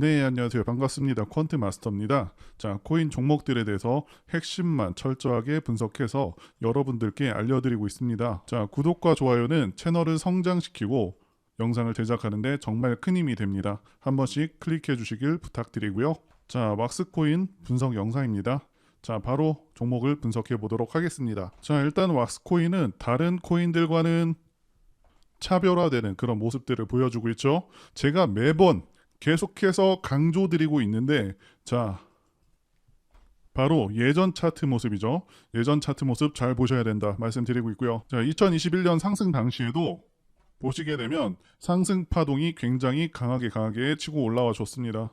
네, 안녕하세요. 반갑습니다. 퀀트 마스터입니다. 자, 코인 종목들에 대해서 핵심만 철저하게 분석해서 여러분들께 알려드리고 있습니다. 자, 구독과 좋아요는 채널을 성장시키고 영상을 제작하는데 정말 큰 힘이 됩니다. 한 번씩 클릭해 주시길 부탁드리고요. 자, 왁스코인 분석 영상입니다. 자, 바로 종목을 분석해 보도록 하겠습니다. 자, 일단 왁스코인은 다른 코인들과는 차별화되는 그런 모습들을 보여주고 있죠. 제가 매번 계속해서 강조드리고 있는데 자 바로 예전 차트 모습이죠. 예전 차트 모습 잘 보셔야 된다 말씀드리고 있고요. 자 2021년 상승 당시에도 보시게 되면 상승 파동이 굉장히 강하게 강하게 치고 올라와 줬습니다.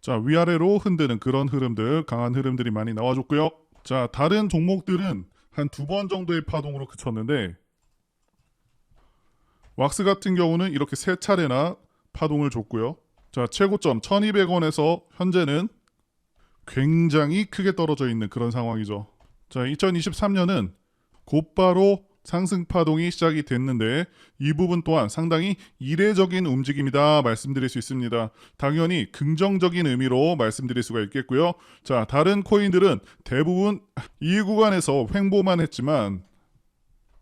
자 위아래로 흔드는 그런 흐름들 강한 흐름들이 많이 나와줬고요. 자 다른 종목들은 한 두 번 정도의 파동으로 그쳤는데 왁스 같은 경우는 이렇게 세 차례나 파동을 줬고요. 자, 최고점 1200원에서 현재는 굉장히 크게 떨어져 있는 그런 상황이죠. 자, 2023년은 곧바로 상승 파동이 시작이 됐는데 이 부분 또한 상당히 이례적인 움직임이다 말씀드릴 수 있습니다. 당연히 긍정적인 의미로 말씀드릴 수가 있겠고요. 자, 다른 코인들은 대부분 이 구간에서 횡보만 했지만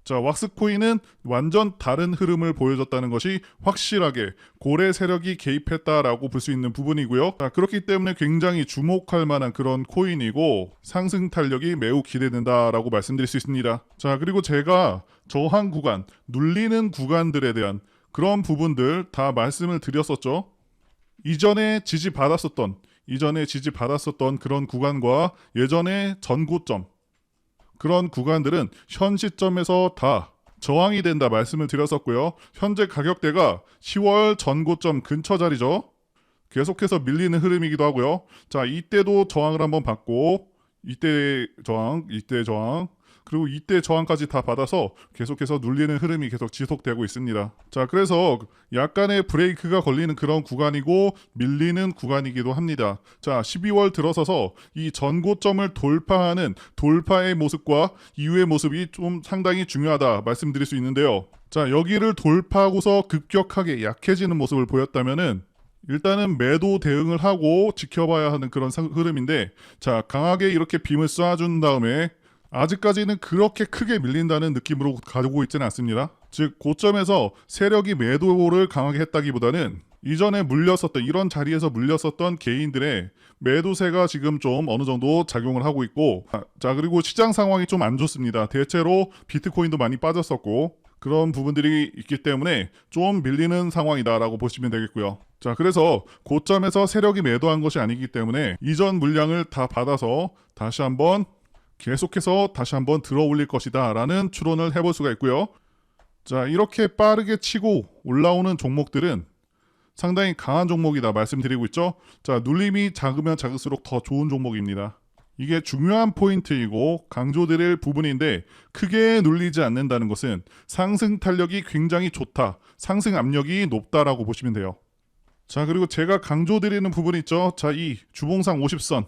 자, 왁스코인은 완전 다른 흐름을 보여줬다는 것이 확실하게 고래 세력이 개입했다라고 볼 수 있는 부분이고요. 자, 그렇기 때문에 굉장히 주목할 만한 그런 코인이고 상승 탄력이 매우 기대된다라고 말씀드릴 수 있습니다. 자, 그리고 제가 저항 구간, 눌리는 구간들에 대한 그런 부분들 다 말씀을 드렸었죠. 이전에 지지 받았었던 이전에 지지 받았었던 그런 구간과 예전에 전고점 그런 구간들은 현 시점에서 다 저항이 된다 말씀을 드렸었고요. 현재 가격대가 10월 전고점 근처 자리죠. 계속해서 밀리는 흐름이기도 하고요. 자, 이때도 저항을 한번 받고 이때 저항, 이때 저항, 그리고 이때 저항까지 다 받아서 계속해서 눌리는 흐름이 계속 지속되고 있습니다. 자, 그래서 약간의 브레이크가 걸리는 그런 구간이고 밀리는 구간이기도 합니다. 자, 12월 들어서서 이 전고점을 돌파하는 돌파의 모습과 이후의 모습이 좀 상당히 중요하다 말씀드릴 수 있는데요. 자, 여기를 돌파하고서 급격하게 약해지는 모습을 보였다면은 일단은 매도 대응을 하고 지켜봐야 하는 그런 상- 흐름인데 자 강하게 이렇게 빔을 쏴준 다음에 아직까지는 그렇게 크게 밀린다는 느낌으로 가지고 있지는 않습니다. 즉 고점에서 세력이 매도를 강하게 했다기보다는 이전에 물렸었던 이런 자리에서 물렸었던 개인들의 매도세가 지금 좀 어느 정도 작용을 하고 있고 아, 자 그리고 시장 상황이 좀 안 좋습니다. 대체로 비트코인도 많이 빠졌었고 그런 부분들이 있기 때문에 좀 밀리는 상황이다라고 보시면 되겠고요. 자, 그래서 고점에서 세력이 매도한 것이 아니기 때문에 이전 물량을 다 받아서 다시 한번 계속해서 다시 한번 들어 올릴 것이다 라는 추론을 해볼 수가 있고요. 자, 이렇게 빠르게 치고 올라오는 종목들은 상당히 강한 종목이다 말씀드리고 있죠. 자, 눌림이 작으면 작을수록 더 좋은 종목입니다. 이게 중요한 포인트이고 강조드릴 부분인데 크게 눌리지 않는다는 것은 상승 탄력이 굉장히 좋다. 상승 압력이 높다라고 보시면 돼요. 자, 그리고 제가 강조드리는 부분 있죠. 자, 이 주봉상 50선,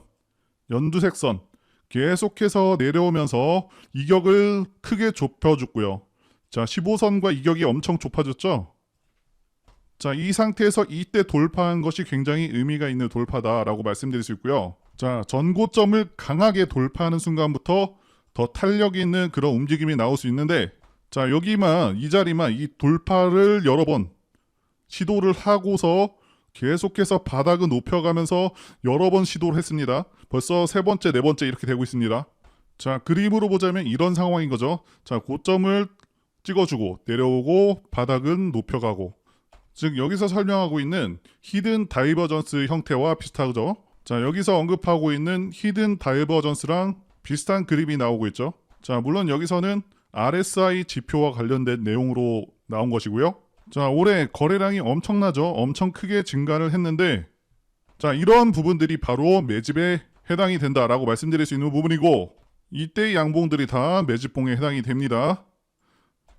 연두색 선 계속해서 내려오면서 이격을 크게 좁혀줬고요. 자, 15선과 이격이 엄청 좁아졌죠? 자, 이 상태에서 이때 돌파한 것이 굉장히 의미가 있는 돌파다라고 말씀드릴 수 있고요. 자, 전고점을 강하게 돌파하는 순간부터 더 탄력 있는 그런 움직임이 나올 수 있는데, 자, 여기만, 이 자리만 이 돌파를 여러 번 시도를 하고서 계속해서 바닥을 높여가면서 여러 번 시도를 했습니다. 벌써 세 번째, 네 번째 이렇게 되고 있습니다. 자, 그림으로 보자면 이런 상황인 거죠. 자, 고점을 찍어주고 내려오고 바닥은 높여가고 즉 여기서 설명하고 있는 히든 다이버전스 형태와 비슷하죠. 자, 여기서 언급하고 있는 히든 다이버전스랑 비슷한 그림이 나오고 있죠. 자, 물론 여기서는 RSI 지표와 관련된 내용으로 나온 것이고요. 자, 올해 거래량이 엄청나죠. 엄청 크게 증가를 했는데 자, 이런 부분들이 바로 매집에 해당이 된다라고 말씀드릴 수 있는 부분이고 이때 양봉들이 다 매집봉에 해당이 됩니다.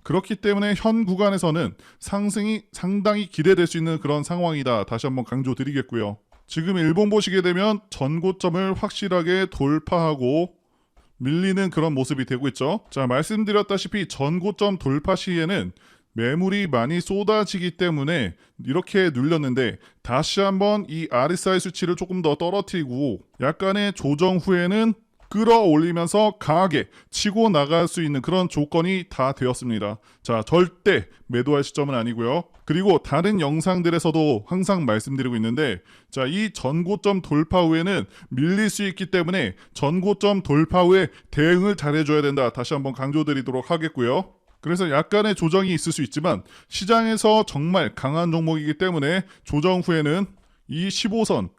그렇기 때문에 현 구간에서는 상승이 상당히 기대될 수 있는 그런 상황이다. 다시 한번 강조드리겠고요. 지금 일본 보시게 되면 전고점을 확실하게 돌파하고 밀리는 그런 모습이 되고 있죠. 자, 말씀드렸다시피 전고점 돌파 시에는 매물이 많이 쏟아지기 때문에 이렇게 눌렸는데 다시 한번 이 RSI 수치를 조금 더 떨어뜨리고 약간의 조정 후에는 끌어올리면서 강하게 치고 나갈 수 있는 그런 조건이 다 되었습니다. 자, 절대 매도할 시점은 아니고요. 그리고 다른 영상들에서도 항상 말씀드리고 있는데 자, 이 전고점 돌파 후에는 밀릴 수 있기 때문에 전고점 돌파 후에 대응을 잘해 줘야 된다. 다시 한번 강조드리도록 하겠고요. 그래서 약간의 조정이 있을 수 있지만 시장에서 정말 강한 종목이기 때문에 조정 후에는 이 15선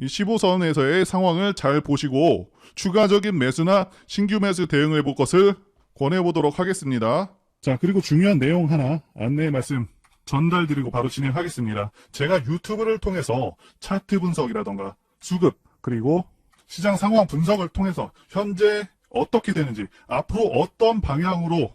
이 15선에서의 상황을 잘 보시고 추가적인 매수나 신규 매수 대응해 볼 것을 권해 보도록 하겠습니다. 자, 그리고 중요한 내용 하나 안내 말씀 전달드리고 바로 진행하겠습니다. 제가 유튜브를 통해서 차트 분석이라던가 수급 그리고 시장 상황 분석을 통해서 현재 어떻게 되는지 앞으로 어떤 방향으로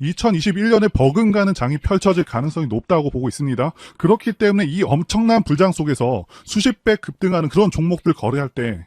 2021년에 버금가는 장이 펼쳐질 가능성이 높다고 보고 있습니다. 그렇기 때문에 이 엄청난 불장 속에서 수십 배 급등하는 그런 종목들 거래할 때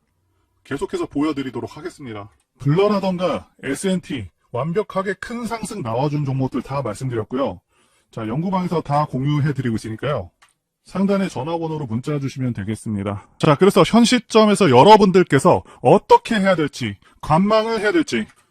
계속해서 보여드리도록 하겠습니다. 블러라던가 S&T 완벽하게 큰 상승 나와준 종목들 다 말씀드렸고요. 자, 연구방에서 다 공유해드리고 있으니까요. 상단에 전화번호로 문자 주시면 되겠습니다. 자, 그래서 현 시점에서 여러분들께서 어떻게 해야 될지, 관망을 해야 될지,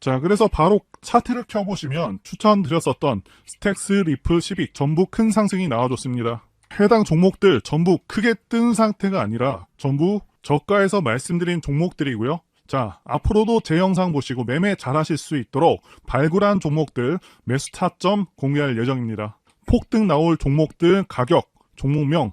자, 그래서 바로 차트를 켜보시면 추천드렸었던 스택스, 리플, 시빅 전부 큰 상승이 나와줬습니다. 해당 종목들 전부 크게 뜬 상태가 아니라 전부 저가에서 말씀드린 종목들이고요. 자, 앞으로도 제 영상 보시고 매매 잘 하실 수 있도록 발굴한 종목들 매수 타점 공개할 예정입니다. 폭등 나올 종목들 가격, 종목명